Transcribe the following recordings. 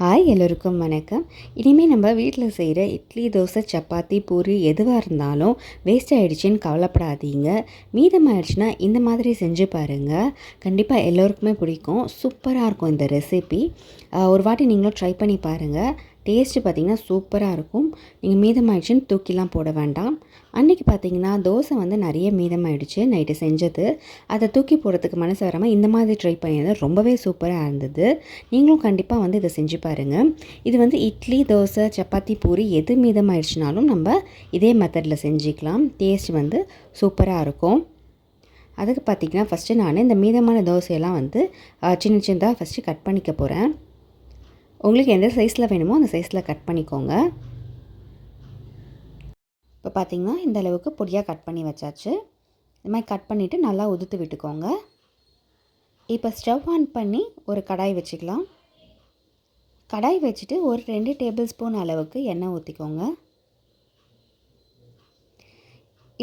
Hi எல்லோருக்கும் வணக்கம். இனிமேல் நம்ம வீட்டில் செய்கிற இட்லி தோசை சப்பாத்தி பூரி எதுவாக இருந்தாலும் வேஸ்ட் ஆகிடுச்சின்னு கவலைப்படாதீங்க. மீதமாயிடுச்சுன்னா இந்த மாதிரி செஞ்சு பாருங்கள் கண்டிப்பாக எல்லோருக்குமே பிடிக்கும். சூப்பராக இருக்கும் இந்த ரெசிபி ஒரு வாட்டி நீங்களும் ட்ரை பண்ணி பாருங்கள் டேஸ்ட்டு பார்த்திங்கன்னா சூப்பராக இருக்கும். நீங்கள் மீதமாயிடுச்சுன்னு தூக்கிலாம் போட வேண்டாம். அன்றைக்கி பார்த்திங்கன்னா தோசை வந்து நிறைய மீதமாயிடுச்சு நைட்டு செஞ்சது. அதை தூக்கி போடுறதுக்கு மனசு வராமல் இந்த மாதிரி ட்ரை பண்ணியது ரொம்பவே சூப்பராக இருந்தது. நீங்களும் கண்டிப்பாக வந்து இதை செஞ்சு பாருங்கள் இது வந்து இட்லி தோசை சப்பாத்தி பூரி எது மீதமாயிடுச்சுனாலும் நம்ம இதே மெத்தடில் செஞ்சுக்கலாம். டேஸ்ட் வந்து சூப்பராக இருக்கும். அதுக்கு பார்த்திங்கன்னா ஃபஸ்ட்டு நான் இந்த மீதமான தோசையெல்லாம் வந்து சின்ன சின்னதாக ஃபஸ்ட்டு கட் பண்ணிக்க போகிறேன் உங்களுக்கு எந்த சைஸில் வேணுமோ அந்த சைஸில் கட் பண்ணிக்கோங்க. இப்போ பார்த்திங்கன்னா இந்த அளவுக்கு பொடியாக கட் பண்ணி வச்சாச்சு. இது மாதிரி கட் பண்ணிவிட்டு நல்லா உதுத்து விட்டுக்கோங்க. இப்போ ஸ்டவ் ஆன் பண்ணி ஒரு கடாய் வச்சுக்கலாம். கடாய் வச்சுட்டு ஒரு ரெண்டு டேபிள் ஸ்பூன் அளவுக்கு எண்ணெய் ஊற்றிக்கோங்க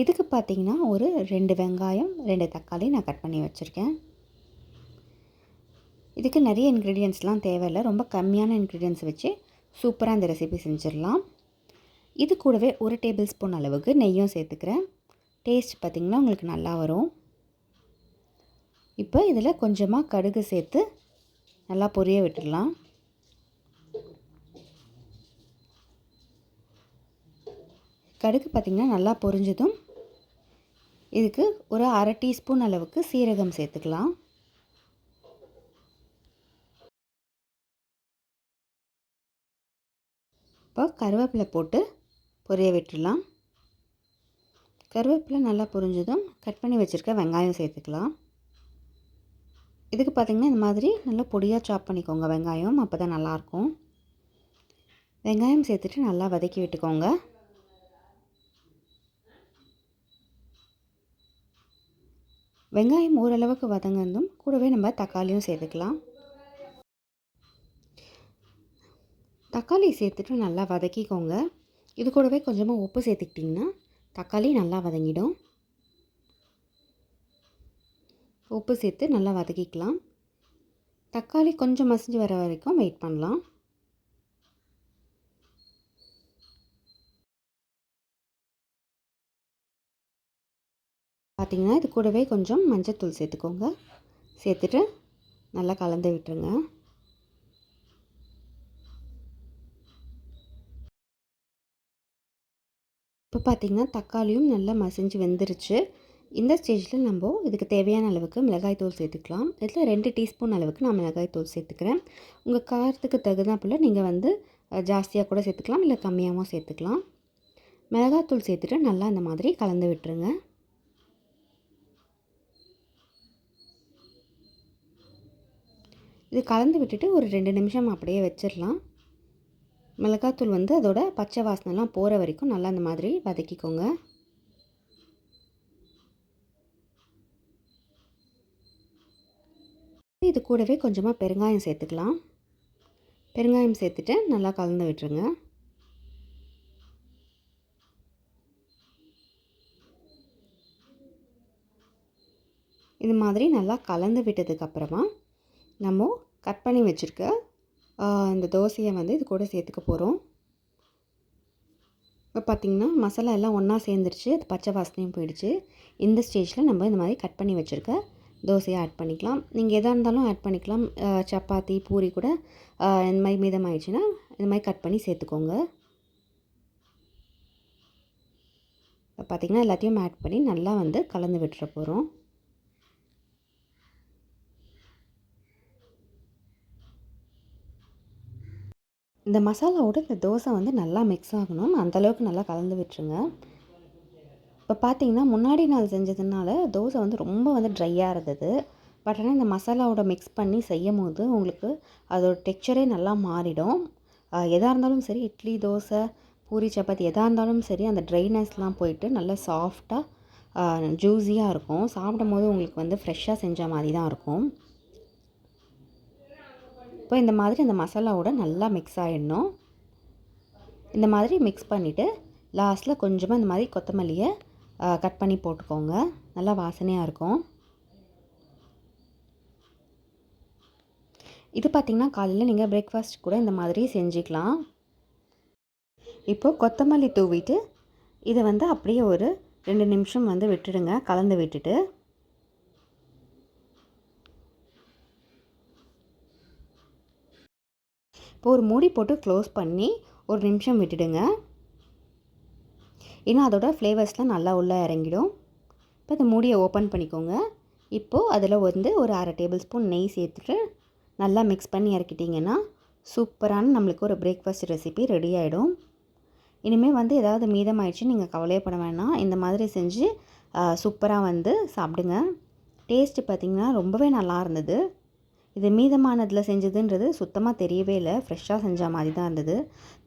இதுக்கு பார்த்திங்கன்னா ஒரு ரெண்டு வெங்காயம் ரெண்டு தக்காளி நான் கட் பண்ணி வச்சுருக்கேன். இதுக்கு நிறைய இன்க்ரீடியன்ஸ்லாம் தேவையில்லை. ரொம்ப கம்மியான இன்க்ரீடியன்ஸ் வச்சு சூப்பராக இந்த ரெசிபி செஞ்சிடலாம். இது கூடவே ஒரு டேபிள் ஸ்பூன் அளவுக்கு நெய்யும் சேர்த்துக்கிறேன். டேஸ்ட் பார்த்திங்கன்னா உங்களுக்கு நல்லா வரும். இப்போ இதில் கொஞ்சமாக கடுகு சேர்த்து நல்லா பொரிய விட்டுடலாம். கடுகு பார்த்திங்கன்னா நல்லா பொரிஞ்சதும் இதுக்கு ஒரு அரை டீஸ்பூன் அளவுக்கு சீரகம் சேர்த்துக்கலாம். இப்போ கருவேப்பிலை போட்டு பொரிய விட்டுடலாம். கருவேப்பிலை நல்லா பொரிஞ்சதும் கட் பண்ணி வச்சுருக்க வெங்காயம் சேர்த்துக்கலாம். இதுக்கு பார்த்திங்கன்னா இந்த மாதிரி நல்லா பொடியாக சாப் பண்ணிக்கோங்க வெங்காயம் அப்போ தான் நல்லாயிருக்கும். வெங்காயம் சேர்த்துட்டு நல்லா வதக்கி விட்டுக்கோங்க. வெங்காயம் ஓரளவுக்கு வதங்கந்தும் கூடவே நம்ம தக்காளியும் சேர்த்துக்கலாம். தக்காளி சேர்த்துட்டு நல்லா வதக்கிக்கோங்க. இது கூடவே கொஞ்சமாக உப்பு சேர்த்துக்கிட்டிங்கன்னா தக்காளி நல்லா வதங்கிடும். உப்பு சேர்த்து நல்லா வதக்கிக்கலாம். தக்காளி கொஞ்சம் மசிஞ்சு வர வரைக்கும் வெயிட் பண்ணலாம். பார்த்திங்கன்னா இது கூடவே கொஞ்சம் மஞ்சத்தூள் சேர்த்துக்கோங்க. சேர்த்துட்டு நல்லா கலந்து விட்டுருங்க. இப்போ பார்த்திங்கன்னா தக்காளியும் நல்லா மசிஞ்சு வெந்துருச்சு. இந்த ஸ்டேஜில் நம்ம இதுக்கு தேவையான அளவுக்கு மிளகாய் தூள் சேர்த்துக்கலாம். இதில் ரெண்டு டீஸ்பூன் அளவுக்கு நான் மிளகாய் தூள் சேர்த்துக்கிறேன். உங்கள் காரத்துக்கு தகுந்தாப்பில் நீங்கள் வந்து ஜாஸ்தியாக கூட சேர்த்துக்கலாம் இல்லை கம்மியாகவும் சேர்த்துக்கலாம். மிளகாய் தூள் சேர்த்துட்டு நல்லா அந்த மாதிரி கலந்து விட்டுருங்க. இது கலந்து விட்டுட்டு ஒரு ரெண்டு நிமிஷம் அப்படியே வச்சிடலாம். மிளகாத்தூள் வந்து அதோட பச்சை வாசனைலாம் போகிற வரைக்கும் நல்லா அந்த மாதிரி வதக்கிக்கோங்க. இது கூடவே கொஞ்சமாக பெருங்காயம் சேர்த்துக்கலாம். பெருங்காயம் சேர்த்துட்டு நல்லா கலந்து விட்டுருங்க. இது மாதிரி நல்லா கலந்து விட்டதுக்கப்புறமா நம்ம கட் பண்ணி வச்சுருக்க இந்த தோசையை வந்து இது கூட சேர்த்துக்க போகிறோம் இப்போ பார்த்திங்கன்னா மசாலா எல்லாம் ஒன்றா சேர்ந்துருச்சு. அது பச்சை வாசனையும் போயிடுச்சு. இந்த ஸ்டேஜில் நம்ம இந்த மாதிரி கட் பண்ணி வச்சுருக்க தோசையை ஆட் பண்ணிக்கலாம். நீங்கள் எதாக இருந்தாலும் ஆட் பண்ணிக்கலாம். சப்பாத்தி பூரி கூட இந்த மாதிரி மீதம் ஆயிடுச்சுன்னா இந்த மாதிரி கட் பண்ணி சேர்த்துக்கோங்க. இப்போ பார்த்திங்கன்னா எல்லாத்தையும் ஆட் பண்ணி நல்லா வந்து கலந்து விட்டுற போகிறோம் இந்த மசாலாவோட இந்த தோசை வந்து நல்லா மிக்ஸ் ஆகணும். அந்தளவுக்கு நல்லா கலந்து விட்டுருங்க. இப்போ பார்த்தீங்கன்னா முன்னாடி நாள் செஞ்சதுனால தோசை வந்து ரொம்ப வந்து ட்ரையாக இருந்தது. பட் ஆனால் இந்த மசாலாவோட மிக்ஸ் பண்ணி செய்யும் போது உங்களுக்கு அதோட டெக்ஸ்சரே நல்லா மாறிடும். எதாக இருந்தாலும் சரி இட்லி தோசை பூரி சப்பாத்தி எதாக இருந்தாலும் சரி அந்த ட்ரைனஸ்லாம் போயிட்டு நல்லா சாஃப்டாக ஜூஸியாக இருக்கும். சாப்பிடும் போது உங்களுக்கு வந்து ஃப்ரெஷ்ஷாக செஞ்ச மாதிரி தான் இருக்கும். இப்போ இந்த மாதிரி அந்த மசாலாவோட நல்லா மிக்ஸ் ஆகிடணும் இந்த மாதிரி மிக்ஸ் பண்ணிவிட்டு லாஸ்ட்டில் கொஞ்சமாக இந்த மாதிரி கொத்தமல்லியை கட் பண்ணி போட்டுக்கோங்க. நல்லா வாசனையாக இருக்கும். இது பார்த்திங்கன்னா காலையில் நீங்கள் பிரேக்ஃபாஸ்ட் கூட இந்த மாதிரி செஞ்சுக்கலாம். இப்போது கொத்தமல்லி தூவிட்டு இதை வந்து அப்படியே ஒரு ரெண்டு நிமிஷம் வந்து விட்டுடுங்க. கலந்து விட்டுட்டு இப்போ ஒரு மூடி போட்டு க்ளோஸ் பண்ணி ஒரு நிமிஷம் விட்டுடுங்க. இன்னும் அதோட ஃப்ளேவர்ஸ்லாம் நல்லா உள்ளே இறங்கிடும். இப்போ இந்த மூடியை ஓப்பன் பண்ணிக்கோங்க. இப்போது அதில் வந்து ஒரு அரை டேபிள் ஸ்பூன் நெய் சேர்த்துட்டு நல்லா மிக்ஸ் பண்ணி இறக்கிட்டிங்கன்னா சூப்பரான நம்மளுக்கு ஒரு பிரேக்ஃபாஸ்ட் ரெசிபி ரெடி ஆகிடும் இனிமேல் வந்து ஏதாவது மீதமாயிடுச்சு நீங்கள் கவலையே பட வேணாம். இந்த மாதிரி செஞ்சு சூப்பராக வந்து சாப்பிடுங்க. டேஸ்ட்டு பார்த்திங்கன்னா ரொம்பவே நல்லா இருந்தது. இது மீதமானதில் செஞ்சதுன்றது சுத்தமாக தெரியவே இல்லை. ஃப்ரெஷ்ஷாக செஞ்ச மாதிரி தான் இருந்தது.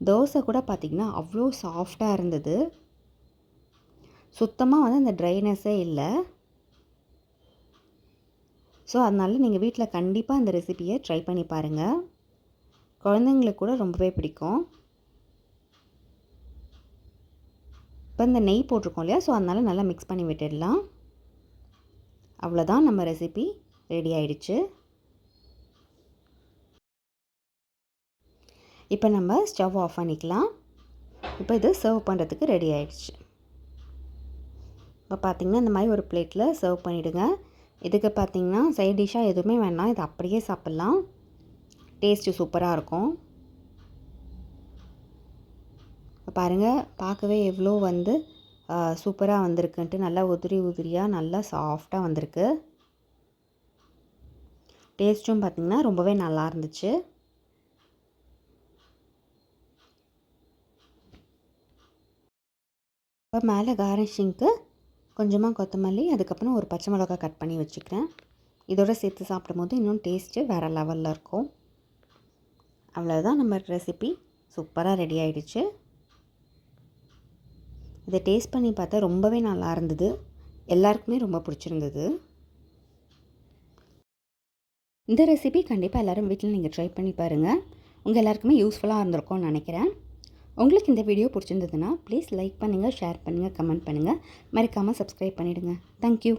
தோசை கூட பார்த்திங்கன்னா அவ்வளோ சாஃப்டாக இருந்தது. சுத்தமாக வந்து அந்த ட்ரைனஸ்ஸே இல்லை. ஸோ அதனால் நீங்கள் வீட்டில் கண்டிப்பாக அந்த ரெசிப்பியை ட்ரை பண்ணி பாருங்கள் குழந்தைங்களுக்கு கூட ரொம்பவே பிடிக்கும். இப்போ இந்த நெய் போட்டிருக்கோம் இல்லையா? ஸோ அதனால் நல்லா மிக்ஸ் பண்ணி விட்டுடலாம். அவ்வளோதான் நம்ம ரெசிபி ரெடி ஆயிடுச்சு. இப்போ நம்ம ஸ்டவ் ஆஃப் பண்ணிக்கலாம். இப்போ இது சர்வ் பண்ணுறதுக்கு ரெடி ஆயிடுச்சு. இப்போ பார்த்திங்கன்னா இந்த மாதிரி ஒரு பிளேட்டில் சர்வ் பண்ணிவிடுங்க இதுக்கு பார்த்திங்கன்னா சைட் டிஷ்ஷாக எதுவுமே வேணாம் இது அப்படியே சாப்பிட்லாம். டேஸ்ட்டு சூப்பராக இருக்கும். பாருங்கள் பார்க்கவே எவ்வளோ வந்து சூப்பராக வந்திருக்குன்ட்டு நல்லா உதிரி உதிரியாக நல்லா சாஃப்டாக வந்திருக்கு. டேஸ்ட்டும் பார்த்திங்கன்னா ரொம்பவே நல்லா இருந்துச்சு. இப்போ மேலே கார்னிஷிங்க்கு கொஞ்சமாக கொத்தமல்லி அதுக்கப்புறம் ஒரு பச்சை மிளகா கட் பண்ணி வச்சுக்கிறேன். இதோட சேர்த்து சாப்பிடும்போது இன்னும் டேஸ்ட்டு வேறு லெவலில் இருக்கும். அவ்வளோதான் நம்ம ரெசிபி. சூப்பராக ரெடி ஆகிடுச்சு இதை டேஸ்ட் பண்ணி பார்த்தா ரொம்பவே நல்லா இருந்தது. எல்லாருக்குமே ரொம்ப பிடிச்சிருந்தது. இந்த ரெசிபி கண்டிப்பாக எல்லோரும் வீட்டில் நீங்கள் ட்ரை பண்ணி பாருங்கள் உங்கள் எல்லாருக்குமே யூஸ்ஃபுல்லாக இருந்திருக்கும்னு நினைக்கிறேன். உங்களுக்கு இந்த வீடியோ பிடிச்சிருந்ததுன்னா ப்ளீஸ் லைக் பண்ணுங்கள் ஷேர் பண்ணுங்கள் கமெண்ட் பண்ணுங்கள் மறக்காமல் சப்ஸ்கிரைப் பண்ணிவிடுங்க தேங்க்யூ